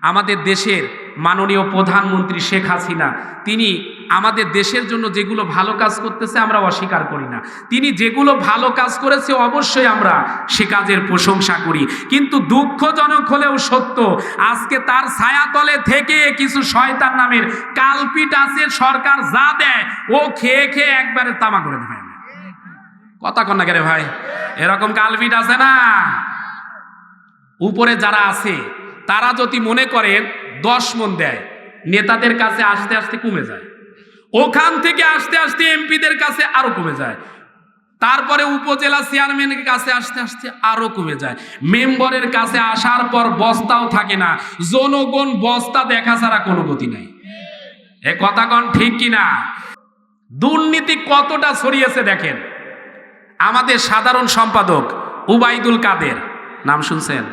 আমাদের দেশের মাননীয় প্রধানমন্ত্রী শেখ হাসিনা, তিনি আমাদের দেশের জন্য যেগুলো ভালো কাজ করতেছে আমরা অস্বীকার করি না। তিনি যেগুলো ভালো কাজ করেছে অবশ্যই আমরা সে কাজের প্রশংসা করি। কিন্তু দুঃখজনক হলেও সত্য, আজকে তার ছায়াতলে থেকে কিছু শয়তান নামের কালপিট আছে, সরকার যা দেয়, ও খেয়ে খেয়ে একবারে তামা করে দেবে। কথা কন না কেরে ভাই? এরকম কালপিট আছে না? উপরে যারা আছে তারা যদি মনে করেন দশ মন দেয়, নেতাদের কাছে আসতে আসতে কমে যায়। ওখান থেকে আসতে আসতে এমপিদের কাছে আরও কমে যায়। তারপরে উপজেলা চেয়ারম্যানের কাছে আসতে আসতে আরও কমে যায়। মেম্বরের কাছে আসার পর বস্তাও থাকে না। জনগণ বস্তা দেখা ছাড়া কোনো গতি নাই। এ কথা কন ঠিক কিনা? দুর্নীতি কতটা ছড়িয়েছে দেখেন। আমাদের সাধারণ সম্পাদক উবাইদুল কাদের, নাম শুনছেন?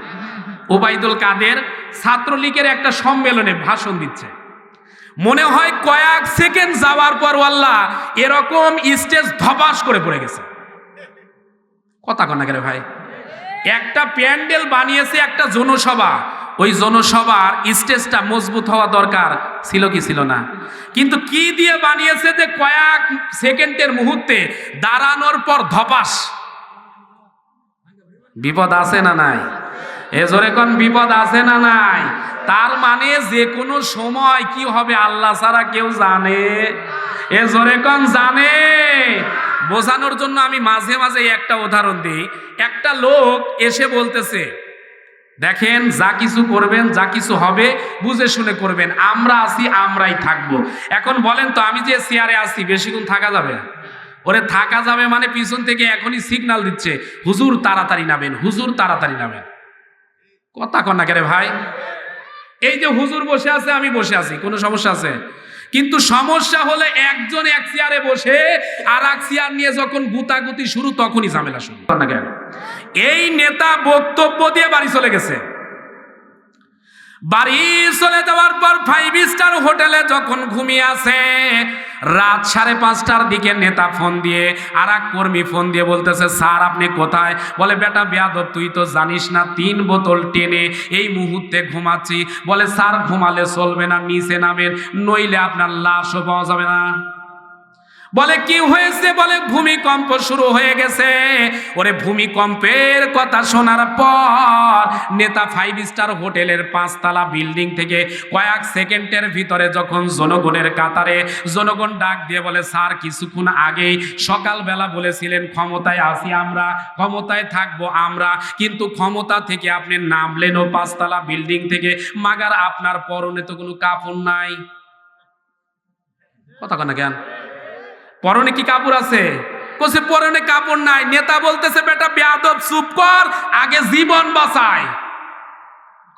ওবায়দুল কাদের ছাত্রলীগের একটা সম্মেলনে ভাষণ দিচ্ছে। মনে হয় কয়েক সেকেন্ড যাওয়ার পর আল্লাহ এরকম স্টেজ ধপাস করে পড়ে গেছে। কথা কন কেন ভাই? একটা প্যান্ডেল বানিয়েছে একটা জনসভা। ওই জনসভার স্টেজটা মজবুত হওয়া দরকার ছিল কি ছিল না। কিন্তু কি দিয়ে বানিয়েছে যে কয়েক সেকেন্ডের মুহূর্তে দাঁড়ানোর পর ধপাস? বিপদ আছে না নাই? এ জোরে কোন বিপদ আছে না নাই? তার মানে যে কোনো সময় কি হবে আল্লাহ ছাড়া কেউ জানে। এ জোরে কোন জানে? বোঝানোর জন্য আমি মাঝে মাঝে একটা উদাহরণ দিই। একটা লোক এসে বলতেছে, দেখেন, যা কিছু করবেন, যা কিছু হবে, বুঝে শুনে করবেন। আমরা আছি, আমরাই থাকব। এখন বলেন তো, আমি যে চেয়ারে আছি বেশিক্ষণ থাকা যাবে? ওরে, থাকা যাবে মানে পিছন থেকে এখনই সিগনাল দিচ্ছে, হুজুর, তাড়াতাড়ি নামেন, হুজুর, তাড়াতাড়ি নামেন। কথা কন না কেরে ভাই। এই যে হুজুর বসে আছে, আমি বসে আছি, কোনো সমস্যা আছে? কিন্তু সমস্যা হলে একজন এক চেয়ারে বসে আর এক চেয়ার নিয়ে যখন গুতাগুতি শুরু, তখনই ঝামেলা শুরু। এই নেতা বক্তব্য দিয়ে বাড়ি চলে গেছে। বাড়ি চলে যাওয়ার পর ফাইভ স্টার হোটেলে যখন ঘুমিয়ে আছে রাত সাড়ে পাঁচটার দিকে নেতা ফোন দিয়ে আর এক কর্মী ফোন দিয়ে বলতেছে, স্যার, আপনি কোথায়? বলে, বেটা বেয়াদব, তুই তো জানিস না, তিন বোতল টেনে এই মুহূর্তে ঘুমাচ্ছি। বলে, স্যার, ঘুমালে চলবে না, নিচে নামেন, নইলে আপনার লাশও পাওয়া যাবে না। বলে, কি হয়েছে? বলে, ভূমিকম্প শুরু হয়ে গেছে। ওরে, ভূমিকম্পের কথা শোনার পর নেতা ফাইভ স্টার হোটেলের পাঁচতলা বিল্ডিং থেকে কয়েক সেকেন্ডের ভিতরে যখন জনগণের কাতারে জনগণ ডাক দিয়ে বলে, স্যার, কিছুক্ষণ আগেই সকালবেলা বলেছিলেন, ক্ষমতায় আসি আমরা, ক্ষমতায় থাকব আমরা, কিন্তু ক্ষমতা থেকে আপনি নামলেন ও পাঁচতলা বিল্ডিং থেকে, মাগার আপনার পরনে তো কোনো কাপড় নাই। কথা কনা? পরনে কি কাপড় আছে? কোসে পরনে কাপড় নাই। নেতা বলতেছে, বেটা, বেয়াদব, চুপ কর, আগে জীবন বাঁচায়।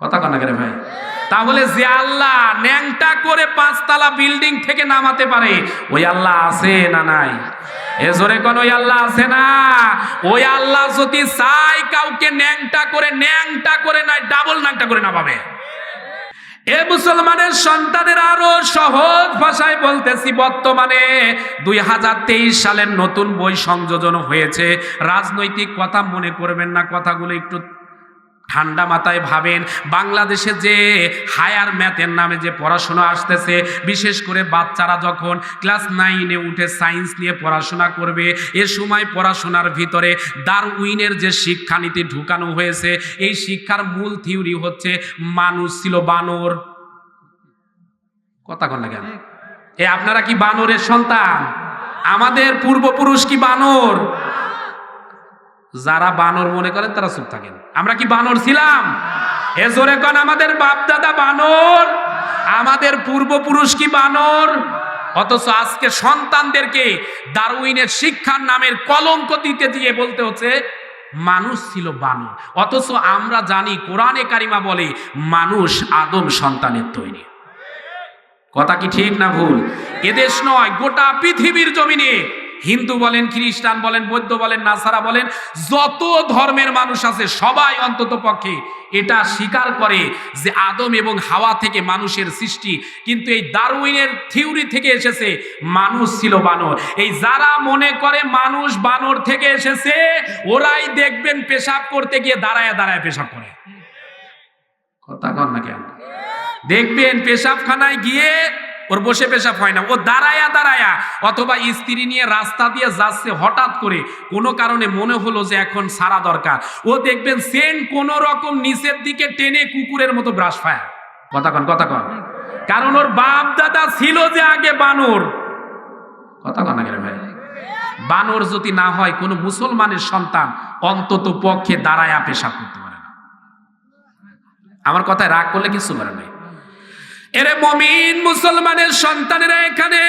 কথা কনা করে ভাই? তাহলে যে আল্লাহ ন্যাংটা করে পাঁচতলা বিল্ডিং থেকে নামাতে পারে, ওই আল্লাহ আছে না নাই? এ জোরে কোন, ওই আল্লাহ আছে না? ওই আল্লাহ যদি চাই কাউকে ন্যাংটা করে ন্যাংটা করে নাই, ডাবল ন্যাংটা করে নামাবে এ মুসলমানের সন্তানের আরও সহজ ভাষায় বলতেছি, বর্তমানে দুই হাজার তেইশ সালের নতুন বই সংযোজন হয়েছে। রাজনৈতিক কথা মনে করবেন না, কথাগুলো একটু ঠান্ডা মাথায় ভাবেন, বাংলাদেশে যে হায়ার ম্যাথের নামে যে পড়াশোনা আসতেছে, বিশেষ করে বাচ্চারা যখন ক্লাস নাইনে উঠে সায়েন্স নিয়ে পড়াশোনা করবে, এ সময় পড়াশোনার ভিতরে দারউইনের যে শিক্ষানীতি ঢুকানো হয়েছে, এই শিক্ষার মূল থিওরি হচ্ছে মানুষ ছিল বানর। কথা কন না কেন? এ আপনারা কি বানরের সন্তান? আমাদের পূর্বপুরুষ কি বানর? যারা বানর মনে করেন তারা চুপ থাকেন। আমরা কি বানর ছিলাম? এ জোরে কন, আমাদের বাপ দাদা বানর? আমাদের পূর্বপুরুষ কি বানর? অথচ আজকে সন্তানদেরকে দারুইনের শিক্ষার নামের কলঙ্ক দিতে দিয়ে বলতে হচ্ছে, মানুষ ছিল বানর। অথচ আমরা জানি কোরআনে কারিমা বলে, মানুষ আদম সন্তানের তৈরি। কথা কি ঠিক না ভুল? এদেশ নয়, গোটা পৃথিবীর জমিনে হিন্দু বলেন, খ্রিস্টান বলেন, বৌদ্ধ বলেন, নাসারা বলেন, যত ধর্মের মানুষ আছে সবাই অন্তত পক্ষে এটা স্বীকার করে যে আদম এবং হাওয়া থেকে মানুষের সৃষ্টি। কিন্তু এই দারুইনের থিওরি থেকে এসেছে মানুষ ছিল বানর। এই যারা মনে করে মানুষ বানর থেকে এসেছে, ওরাই দেখবেন পেশাব করতে গিয়ে দাঁড়ায় দাঁড়ায় পেশাব করে। কথা কন না কেন? দেখবেন পেশাবখানায় গিয়ে ওর বসে পেশাব হয় না। ও দাঁড়ায়া দাঁড়ায়া, অথবা স্ত্রী নিয়ে রাস্তা দিয়ে যাচ্ছে হঠাৎ করে। কোনো কারণে মনে হলো যে এখন সারা দরকার। ও দেখবেন সেন কোন রকম নিচের দিকে টেনে কুকুরের মতো ব্রাশ ফায়ার কথা কন কথা কন। কারণ ওর বাপ দাদা ছিল যে আগে বানর। কথা কন কেন ভাই? বানর যদি না হয়, কোনো মুসলমানের সন্তান অন্তত পক্ষে দাঁড়ায়া পেশাব করতে পারে না। আমার কথায় রাগ করলে কিছু করে নাই এরে মমিন মুসলমানের সন্তানেরা এখানে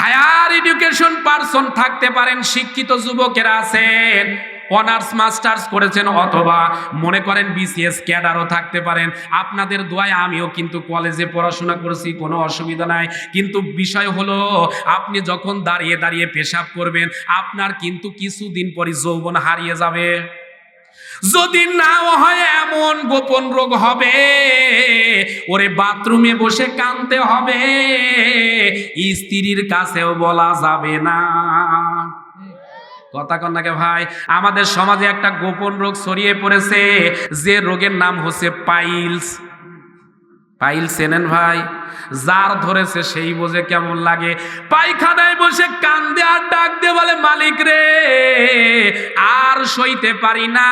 হায়ার এডুকেশন পারসন থাকতে পারেন, শিক্ষিত যুবকেরা আছেন, অনার্স, মাস্টার্স করেছেন অথবা মনে করেন বিসিএস ক্যাডারও থাকতে পারেন। আপনাদের দোয়ায় আমিও কিন্তু কলেজে পড়াশোনা করেছি, কোনো অসুবিধা নাই। কিন্তু বিষয় হলো, আপনি যখন দাঁড়িয়ে দাঁড়িয়ে পেশাব করবেন, আপনার কিন্তু কিছুদিন পরই যৌবন হারিয়ে যাবে। যদি নাও হয় এমন গোপন রোগ হবে, ওরে বাথরুমে বসে কানতে হবে, স্ত্রীর কাছেও বলা যাবে না। কথা কন্যাকে ভাই, আমাদের সমাজে একটা গোপন রোগ ছড়িয়ে পড়েছে, যে রোগের নাম হচ্ছে পাইলস। পাইল চেনেন ভাই, যার ধরেছে সেই বোঝে কেমন লাগে। পায়খানায় বসে কান্দে আর ডাক দিয়ে বলে, মালিক রে, আর সইতে পারি না।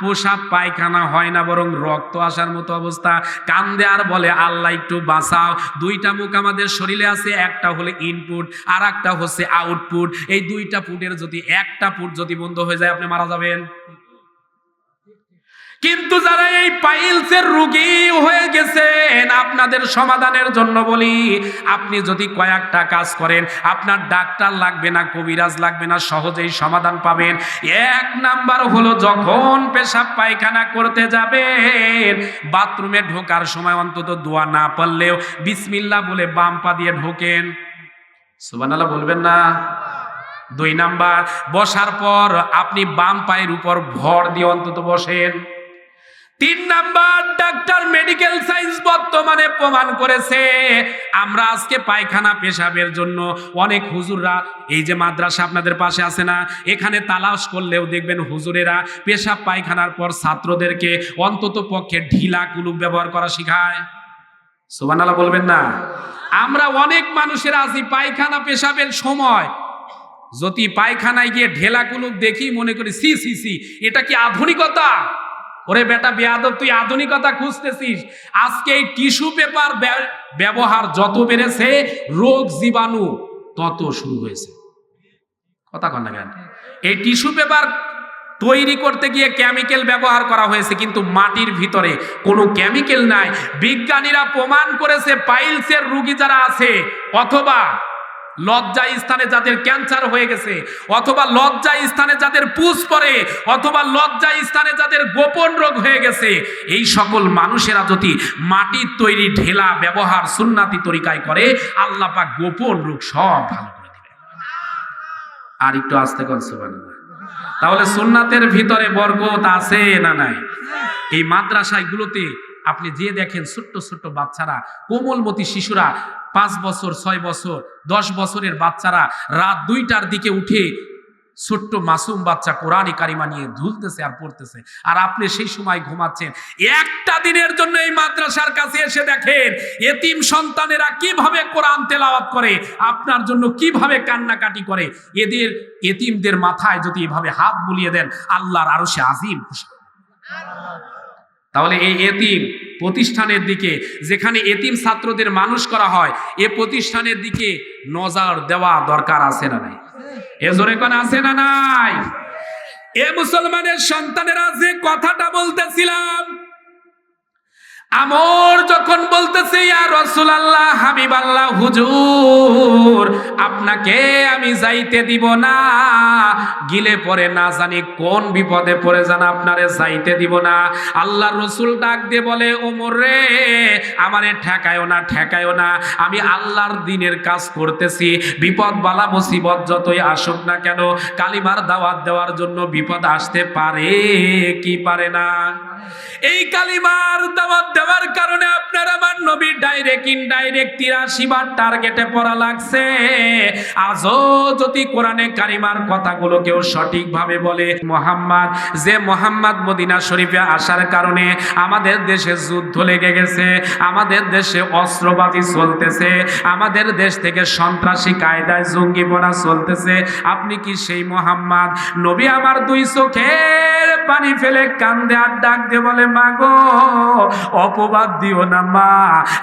পোশাক পায়খানা হয় না, বরং রক্ত আসার মতো অবস্থা। কান্দে আর বলে, আল্লাহ, একটু বাঁচাও। দুইটা মুখ আমাদের শরীরে আছে, একটা হলে ইনপুট আর একটা হচ্ছে আউটপুট এই দুইটা পুটের যদি, একটা পুট যদি বন্ধ হয়ে যায়, আপনি মারা যাবেন। কিন্তু যারা এই পাইলসের রুগী হয়ে গেছেন, আপনাদের সমাধানের জন্য বলি, আপনি যদি কয়েকটা কাজ করেন, আপনার ডাক্তার লাগবে না, কবিরাজ লাগবে না, সহজেই সমাধান পাবেন। এক নাম্বার হলো যখন পেশাব পায়খানা করতে যাবেন, বাথরুমে ঢোকার সময় অন্তত দোয়া না পারলেও বিসমিল্লা বলে বাম পা দিয়ে ঢোকেন। সুবানাল্লাহ বলবেন না। দুই নাম্বার, বসার পর আপনি বাম পায়ের উপর ভর দিয়ে অন্তত বসেন। তিন নাম্বার ডাক্তার মেডিকেল সায়েন্স বর্তমানে প্রমাণ করেছে। আমরা আজকে পায়খানা পেশাবের জন্য অনেক হুজুররা, এই যে মাদ্রাসা আপনাদের পাশে আছে না, এখানে তালাশ করলেও দেখবেন হুজুরেরা পেশাব পায়খানার পর ছাত্রদেরকে অন্তত পক্ষে ঢিলা কুলুপ ব্যবহার করা শিখায়। সুবানাল্লাহ বলবেন না? আমরা অনেক মানুষের আছি পায়খানা পেশাবের সময়। যদি পায়খানায় গিয়ে ঢেলা কুলুপ দেখি মনে করি, সি সি সি, এটা কি আধুনিকতা? ওরে বেটা বেয়াদব, তুই আধুনিকতা খুঁজতেছিস। আজকে এই টিস্যু পেপার ব্যবহার যত বেড়েছে, রোগ জীবাণু তত শুরু হয়েছে। কথা কন কেন? এই টিস্যু পেপার তৈরি করতে গিয়ে কেমিক্যাল ব্যবহার করা হয়েছে, কিন্তু মাটির ভিতরে কোনো কেমিক্যাল নাই। বিজ্ঞানীরা প্রমাণ করেছে, পাইলসের রুগী যারা আছে, অথবা লজ্জা স্থানে যাদের ক্যান্সার হয়ে গেছে, অথবা লজ্জা স্থানে যাদের পুষ পড়ে, অথবা লজ্জা স্থানে যাদের গোপন রোগ হয়ে গেছে, এই সকল মানুষেরা যদি মাটির তৈরি ঢেলা ব্যবহার সুন্নাতি তরিকায় করে, আল্লাহ পাক গোপন রোগ সব ভালো করে দিবে আর একটু আসতে কনসুবান তাহলে সুন্নাতের ভিতরে বরকত আছে না নাই? এই মাদ্রাসাগুলোতে আপনি যে দেখেন ছোট্ট ছোট্ট বাচ্চারা, কোমলমতি শিশুরা, পাঁচ বছর, ছয় বছর, দশ বছরের বাচ্চারা রাত দুইটার দিকে উঠে ছোট্ট মাসুম বাচ্চা কোরআন কারিমা নিয়ে ধুলতেছে আর পড়তেছে। আর আপনি সেই সময় ঘুমাচ্ছেন। একটা দিনের জন্য এই মাদ্রাসার কাছে এসে দেখেন, এতিম সন্তানেরা কীভাবে কোরআন তেলাওয়াত করে, আপনার জন্য কীভাবে কান্নাকাটি করে। এদের এতিমদের মাথায় যদি এভাবে হাত বুলিয়ে দেন, আল্লাহর আরও সে আজিম খুশি তাহলে এই এতিম প্রতিষ্ঠানের দিকে, যেখানে এতিম ছাত্রদের মানুষ করা হয়, এ প্রতিষ্ঠানের দিকে নজর দেওয়া দরকার আছে না নাই? এ জোরে কোন আছে না নাই? এ মুসলমানের সন্তানেরা যে কথাটা বলতেছিলাম আমর যখন বলতেছে, ইয়া রসুল আল্লাহ হাবিব আল্লাহ হুজুর, আপনাকে আমি যাইতে দিব না। গিলে পরে না জানি কোন বিপদে পড়ে যান আপনারে যাইতে দিব না। আল্লাহ রসুল ডাক দিয়ে বলে, ওমর রে, আমারে ঠেকায়ও না ঠেকায়ও না। আমি আল্লাহর দিনের কাজ করতেছি। বিপদ বালা মুসিবত যতই আসুক না কেন, কালিমার দাওয়াত দেওয়ার জন্য বিপদ আসতে পারে কি পারে না? এই কালিমার দাওয়াত দেওয়ার কারণে আপনার আমার নবী ডাইরেক্ট ইনডাইরেক্ট তিরাশি বার টার্গেটে পড়া লাগছে। আজও যদি কোরআনে কারিমার কথাগুলো কেউ সঠিকভাবে বলে, মোহাম্মদ, যে মোহাম্মদ মদিনা শরীফে আসার কারণে আমাদের দেশে যুদ্ধ লেগে গেছে, আমাদের দেশে অস্ত্রবাজি চলতেছে, আমাদের দেশ থেকে সন্ত্রাসী কায়দায় জঙ্গিপনা চলতেছে, আপনি কি সেই মোহাম্মদ? নবী আমার দুই চোখের পানি ফেলে কান্দে আর ডাক দিয়ে বলে মাগো অপবাদ দিও না, মা।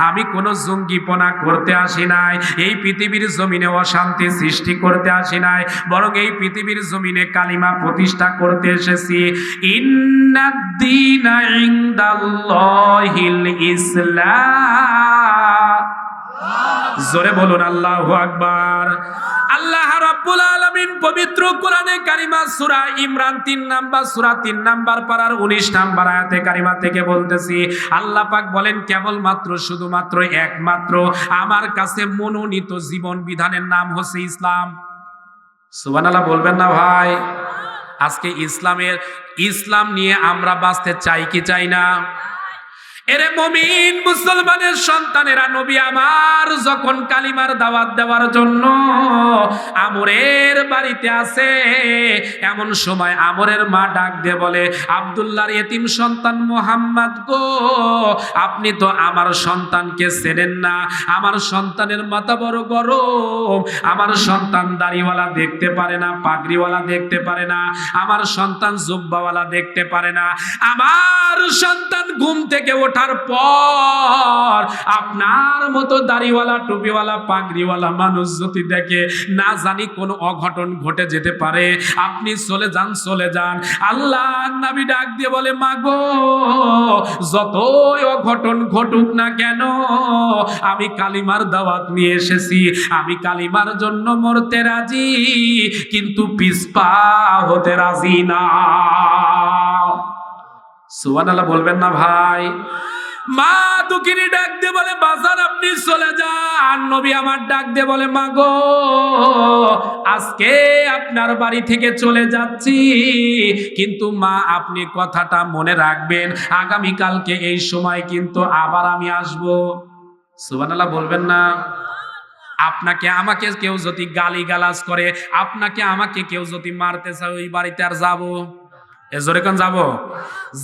আমি কোনো জঙ্গিপনা করতে আসি নাই। এই পৃথিবীর জমিনে অশান্তি সৃষ্টি করতে আসি নাই। বরং এই পৃথিবীর জমিনে কালিমা প্রতিষ্ঠা করতে এসেছি। ইন্নাদ্দিনা ইনদাল্লাহিল ইসলাম জোরে বলুন, আল্লাহু আকবার। আল্লাহ রাব্বুল আলামিন পবিত্র কোরআনে কারিমা সূরা ইমরান 3 নাম্বার, সূরা 3 নাম্বার পারার 19 নাম্বার আয়াতে কারিমা থেকে বলতেছি, আল্লাহ পাক বলেন, কেবলমাত্র, শুধুমাত্র একমাত্র আমার কাছে মনোনীত জীবন বিধানের নাম হচ্ছে ইসলাম। সুবহানাল্লাহ, বলবেন না ভাই? আজকে ইসলামের, ইসলাম নিয়ে আমরা বাঁচতে চাই কি চাই না? এরে মমিন মুসলমানের সন্তানেরা, নবী আমার যখন কালিমার দাওয়াত দেওয়ার জন্য আমরের বাড়িতে আসে এমন সময় আমরের মা ডাক দিয়ে বলে, আবদুল্লাহর এতিম সন্তান মোহাম্মদ গো, আপনি তো আমার সন্তানকে চেনেন না। আমার সন্তানের মাথা বড় গরম। আমার সন্তান দাড়িওয়ালা দেখতে পারে না, পাগড়িওয়ালা দেখতে পারে না। আমার সন্তান জুব্বাওয়ালা দেখতে পারে না। আমার সন্তান ঘুম থেকে ওঠার পর আপনার মতো দাড়িওয়ালা, টুপিওয়ালা, পাগড়িওয়ালা মানুষ যদি দেখে, না জানি কোন অঘটন ঘটে যেতে পারে। আপনি চলে যান চলে যান। আল্লাহ নাবি ডাক দিয়ে বলে, মাগো, যতই অঘটন ঘটুক না কেন, আমি কালিমার দাওয়াত নিয়ে এসেছি। আমি কালিমার জন্য মরতে রাজি, কিন্তু পিসপা হতে রাজি না। সুবান আল্লাহ বলবেন না ভাই। মা দুঃখিনী ডাক দিয়ে বলে বাজার আপনি চলে যান। নবী আমার ডাক দিয়ে বলে মা গো আজকে আপনার বাড়ি থেকে চলে যাচ্ছি, কিন্তু মা, আপনি কথাটা মনে রাখবেন। আগামী কালকে এই সময় কিন্তু আবার আমি আসব। সুবানাল্লাহ বলবেন না। আপনাকে আমাকে কেউ যদি গালি গালাজ করে, আপনাকে আমাকে কেউ যদি মারতে চায়, ওই বাড়িতে আর যাব। এ জোরে কোন যাব?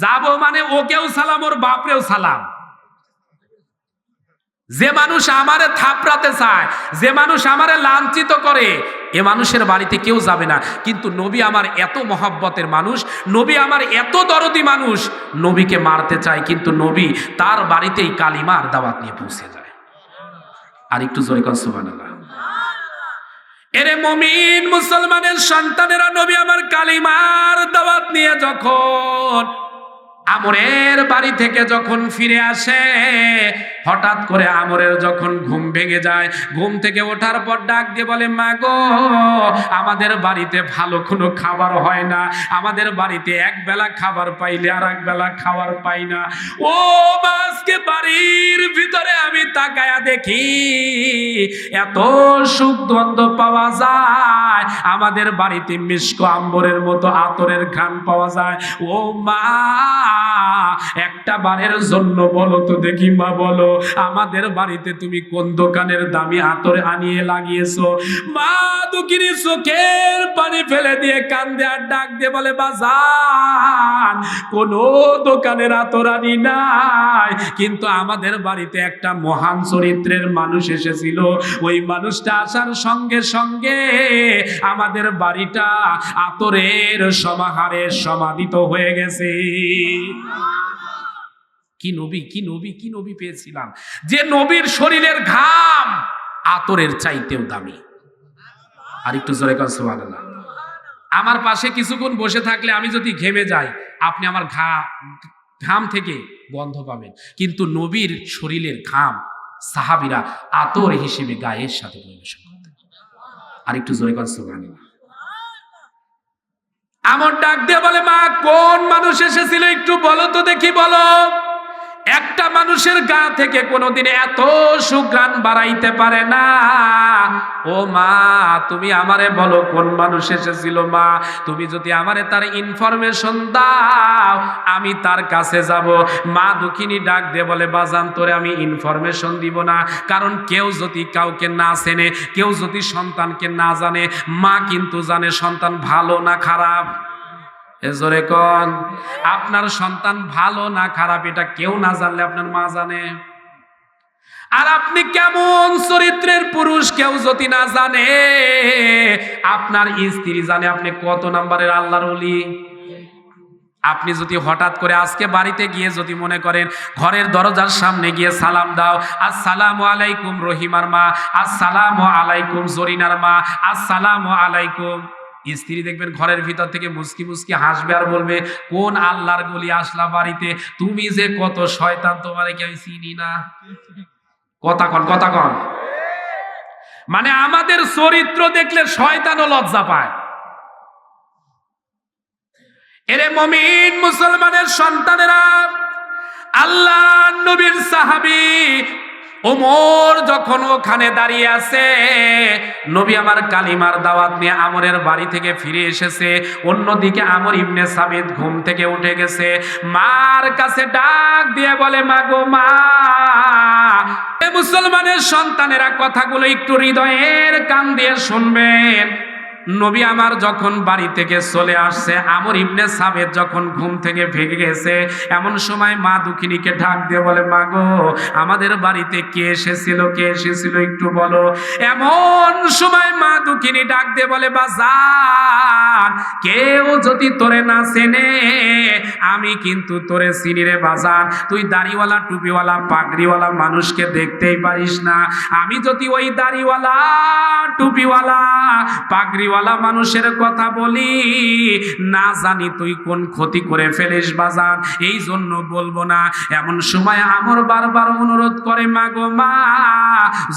যাব মানে ওকেও সালাম, ওর বাপরেও সালাম। যে মানুষ আমারে থাপড়াতে চায়, যে মানুষ আমারে লাঞ্ছিত করে, এ মানুষের বাড়িতে কেউ যাবে না। কিন্তু নবী আমার এত মহাব্বতের মানুষ, নবী আমার এত দরদি মানুষ, নবীকে মারতে চায়, কিন্তু নবী তার বাড়িতেই কালিমার দাওয়াত নিয়ে পৌঁছে যায়। আর একটু জোরে কন সুবহানাল্লাহ। এরে মমিন মুসলমানের সন্তানেরা নবী আমার কালিমার দাওয়াত নিয়ে যখন আমরের বাড়ি থেকে যখন ফিরে আসে হঠাৎ করে আমরের যখন ঘুম ভেঙে যায় ঘুম থেকে ওঠার পর ডাক দিয়ে বলে মা গো আমাদের বাড়িতে ভালো কোনো খাবার হয় না। আমাদের বাড়িতে এক বেলা খাবার পাইলে আর এক বেলা খাবার পাই না। ও মা, আজকে বাড়ির ভিতরে আমি তাকায়া দেখি এত সুগন্ধ পাওয়া যায়। আমাদের বাড়িতে মিষ্ক আম্বরের মতো আতরের ঘ্রাণ পাওয়া যায়। ও মা একটা বারের জন্য বলো তো দেখি মা, বলো। আমাদের বাড়িতে তুমি কোন দোকানের দামি আতর আনিয়ে লাগিয়েছো? মা দুকিনি চোখের পানি ফেলে দিয়ে কান্দে আর ডাক দিয়ে বলে, বাজান, কোন দোকানের আতর আনি নাই। কিন্তু আমাদের বাড়িতে একটা মহান চরিত্রের মানুষ এসেছিল। ওই মানুষটা আসার সঙ্গে সঙ্গে আমাদের বাড়িটা আতরের সমাহারে সমাদিত হয়ে গেছে। কি নবী কি নবী কি নবী পেয়েছিলাম? যে নবীর শরীরের ঘাম আতরের চাইতেও দামি। আর একটু জোরে কর আমার পাশে কিছুক্ষণ বসে থাকলে আমি যদি ঘেমে যাই, আপনি আমার ঘা, ঘাম থেকে গন্ধ পাবেন। কিন্তু নবীর শরীরের ঘাম সাহাবিরা আতর হিসেবে গায়ের সাথে পরিবেশন করতেন। আর একটু জোরে সুবহানাল্লাহ। আমার ডাক দিয়ে বলে মা কোন মানুষ এসেছিল একটু বলো তো দেখি বলো। একটা মানুষের গা থেকে কোনোদিন এত সুগ্রাণ বাড়াইতে পারে না। ও মা, তুমি আমারে বলো, কোন মানুষ এসেছিল মা? তুমি যদি আমারে তার ইনফরমেশন দাও, আমি তার কাছে যাব। মা দুঃখিনী ডাক দিয়ে বলে, বাজান, তোরে আমি ইনফরমেশন দিব না। কারণ কেউ যদি কাউকে না চেনে, কেউ যদি সন্তানকে না জানে, মা কিন্তু জানে সন্তান ভালো না খারাপ। জোরে কন, আপনার সন্তান ভালো না খারাপ, এটা কেউ না জানলে আপনার মা জানে। আর আপনি কেমন চরিত্রের পুরুষ, কেউ যদি না জানে, আপনার স্ত্রী জানে আপনি কত নাম্বারের আল্লাহর অলি আপনি যদি হঠাৎ করে আজকে বাড়িতে গিয়ে যদি মনে করেন, ঘরের দরজার সামনে গিয়ে সালাম দাও, আসসালামু আলাইকুম রহিমার মা, আসসালামু আলাইকুম জরিনার মা, আসসালামু আলাইকুম। স্ত্রী দেখবেন ঘরের ভিতর থেকে মুসকি মুসকি হাসবে আর বলবে, কোন আল্লাহর গলি আসলা বাড়িতে? তুমি যে কত শয়তান, তোমারে কি আমি চিনি না? কথা কন কথা কন। মানে আমাদের চরিত্র দেখলে শয়তানও লজ্জা পায়। এরে মমিন মুসলমানের সন্তানেরা, আল্লাহ নবীর সাহাবি ওমর যখন ওখানে দাঁড়িয়ে আছে, নবী আমার কালিমার দাওয়াত নিয়ে আমরের বাড়ি থেকে ফিরে এসেছে। অন্যদিকে আমর ইবনে সাবিদ ঘুম থেকে উঠে গেছে। মার কাছে ডাক দিয়ে বলে, মা গো, মা মুসলমানের সন্তানেরা কথাগুলো একটু হৃদয়ের কান দিয়ে শুনবেন। নবী আমার যখন বাড়ি থেকে চলে আসছে, আমর ইবনে সাবেদ যখন ঘুম থেকে ভেঙে গেছে, এমন সময় মা দুঃখিনীকে ঢাক দিয়ে বলে, মা গো, আমাদের বাড়িতে কে এসেছিল কে এসেছিল একটু বলো। এমন সময় মা দুঃখিনী ডাক দিয়ে বলে, বাজার, কেউ যদি তোরে না চেনে, আমি কিন্তু তোরে চিনি রে বাজার। তুই দাড়িওয়ালা, টুপিওয়ালা, পাগড়িওয়ালা মানুষকে দেখতেই পারিস না। আমি যদি ওই দাড়িওয়ালা, টুপিওয়ালা, পাগড়িওয়ালা মানুষের কথা বলি, না জানি তুই কোন ক্ষতি করে ফেলিস বাজার এই জন্য বলব না। এমন সময় আমার বারবার অনুরোধ করে, মা গো, মা,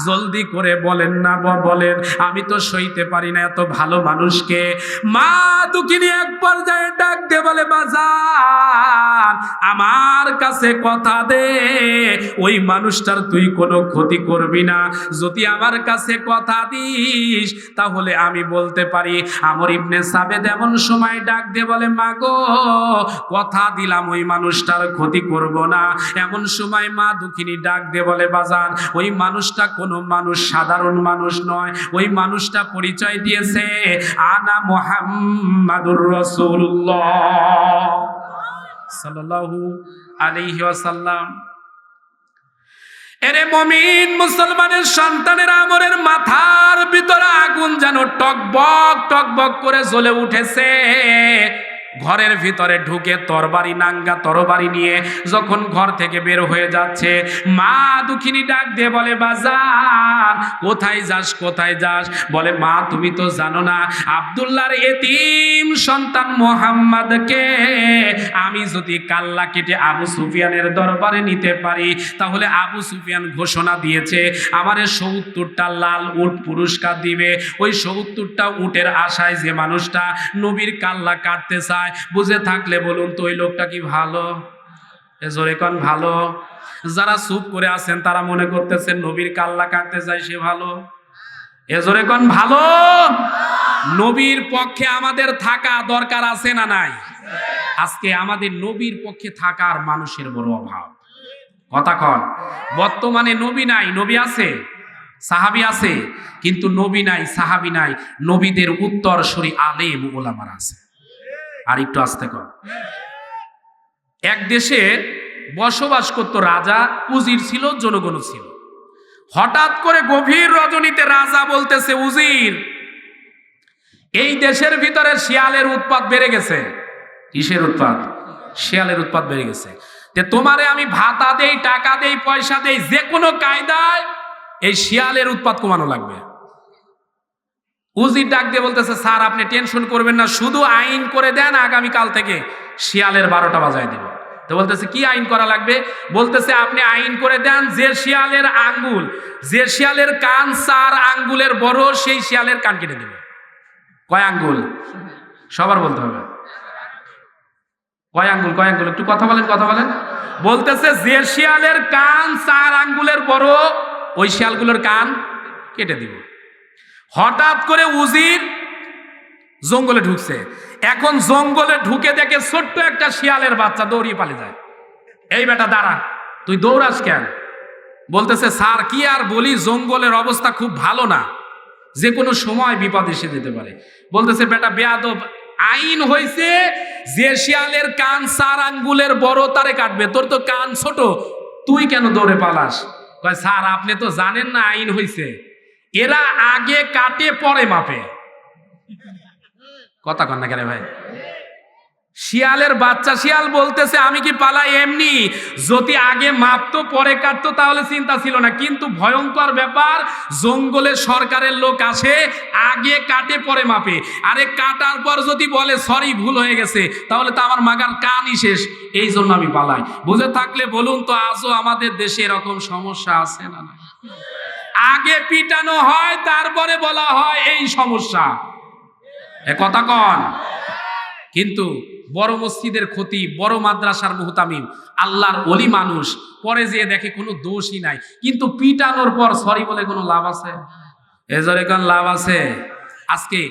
জলদি করে বলেন না বলেন, আমি তো সইতে পারি না এত ভালো মানুষকে। মা দুঃখিনী এক পর্যায়ে ডাক দে বলে বাজার আমার কাছে কথা দে, ওই মানুষটার তুই কোনো ক্ষতি করবি না। যদি আমার কাছে কথা দিস, তাহলে আমি বলতে পারি। আমর ইবনে সাবেদ এমন সময় ডাক দিয়ে বলে, মাগো, কথা দিলাম, ওই মানুষটার ক্ষতি করব না। এমন সময় মা দুঃখিনী ডাক দিয়ে বলে, বাজান, ওই মানুষটা কোনো মানুষ, সাধারণ মানুষ নয়। ওই মানুষটা পরিচয় দিয়েছে, আনা মোহাম্মাদুর রসুল্লাহ সাল্লাল্লাহু আলাইহি ওয়াসাল্লাম এরে মমিন মুসলমানের সন্তানের আমরের মাথার ভিতরে আগুন যেন টকবক টকবক করে জ্বলে উঠেছে। ঘরের ভিতরে ঢুকে তরবারি নাঙ্গা তরবারি নিয়ে যখন ঘর থেকে বের হয়ে যাচ্ছে, মা দুঃখিনী ডাক দিয়ে বলে বাজার কোথায় যাস কোথায় যাস? বলে, মা, তুমি তো জানো না, আবদুল্লাহর এতিম সন্তান মোহাম্মদকে আমি যদি কাল্লা কেটে আবু সুফিয়ানের দরবারে নিতে পারি, তাহলে আবু সুফিয়ান ঘোষণা দিয়েছে, আমারে সত্তরটা লাল উট পুরস্কার দিবে। ওই সত্তরটা উটের আশায় যে মানুষটা নবীর কাল্লা কাটতে চায় বুঝে থাকলে বলুন তো ওই লোকটা কি ভালো? জোরে কন, ভালো? যারা চুপ করে আছেন, তারা মনে করতেছেন নবীর কাল্লা কাটতে চায় সে ভালো? এ জোরে কন, ভালো? নবীর পক্ষে আমাদের থাকা দরকার আছে না নাই? আজকে আমাদের নবীর পক্ষে থাকার মানুষের বড় অভাব। কথা কন, বর্তমানে নবী নাই, নবী আছে? সাহাবি আছে? কিন্তু নবী নাই, সাহাবি নাই, নবীদের উত্তর সরি আলেম ওলামার আছে। আর একটু আসতে কর। এক দেশে বসবাস করত রাজা, উজির ছিল জনগণ ছিল। হঠাৎ করে গভীর রজনীতে রাজা বলতেছে, উজির, এই দেশের ভিতরে শিয়ালের উৎপাত বেড়ে গেছে। কিসের উৎপাত? শিয়ালের উৎপাত বেড়ে গেছে। তে তোমারে আমি ভাতা দেই, টাকা দেই, পয়সা দেই, যে কোনো কায়দায় এই শিয়ালের উৎপাত কমানো লাগবে। উজির ডাক দিয়ে বলতেছে, স্যার, আপনি টেনশন করবেন না, শুধু আইন করে দেন, আগামীকাল থেকে শিয়ালের বারোটা বাজায় দেব। তো বলতেছে, কি আইন করা লাগবে? বলতেছে, আপনি আইন করে দেন যে শিয়ালের আঙ্গুল, যে শিয়ালের কান চার আঙ্গুলের বড়, সেই শিয়ালের কান কেটে দেবে। কয় আঙ্গুল? সবার বলতে হবে। কয় আঙ্গুল? কয় আঙ্গুল? একটু কথা বলেন কথা বলেন। বলতেছে, যে শিয়ালের কান চার আঙ্গুলের বড়, ওই শিয়ালগুলোর কান কেটে দিব। হঠাৎ করে উজির জঙ্গলে ঢুকছে। এখন জঙ্গলে ঢুকে দেখে ছোট্ট একটা শিয়ালের বাচ্চা দৌড়িয়ে পালিয়ে যায়। এই বেটা, দাঁড়া, তুই দৌড়াস কেন? বলতেছে, স্যার, কি আর বলি, জঙ্গলের অবস্থা খুব ভালো না। যে কোনো সময় বিপদ এসে যেতে পারে। বলতেছে, বেটা, বেয়াদব, আইন হয়েছে যে শিয়ালের কান চার আঙ্গুলের বড় তারে কাটবে। তোর তো কান ছোট, তুই কেন দৌড়ে পালাস? স্যার, আপনি তো জানেন না আইন হয়েছে এরা আগে কাটে, পরে মাপে। কথা কন না কেন ভাই? শিয়ালের বাচ্চা শিয়াল বলতেছে, আমি কি পালাই এমনি? যদি আগে মাপতো, পরে কাটতো, তাহলে চিন্তা ছিল না। কিন্তু ভয়ঙ্কর ব্যাপার জঙ্গলে সরকারের লোক আসে, আগে কাটে, পরে মাপে। আরে কাটার পর যদি বলে, সরি, ভুল হয়ে গেছে, তাহলে তো আমার মাগার কানই শেষ। এই জন্য আমি পালাই। বুঝে থাকলে বলুন তো, আজও আমাদের দেশে এরকম সমস্যা আছে না না আগে পিটানো হয়, তারপরে বলা হয় এই সমস্যা। এ কথা কন। কিন্তু বড় মসজিদের ক্ষতি, বড় মাদ্রাসার মুহতামিম, আল্লাহর অলি মানুষ, পরে যেয়ে দেখে কোনো দোষই নাই। কিন্তু পিটানোর পর সরি বলে কোনো লাভ আছে? এজরে কোন লাভ আছে? আজকে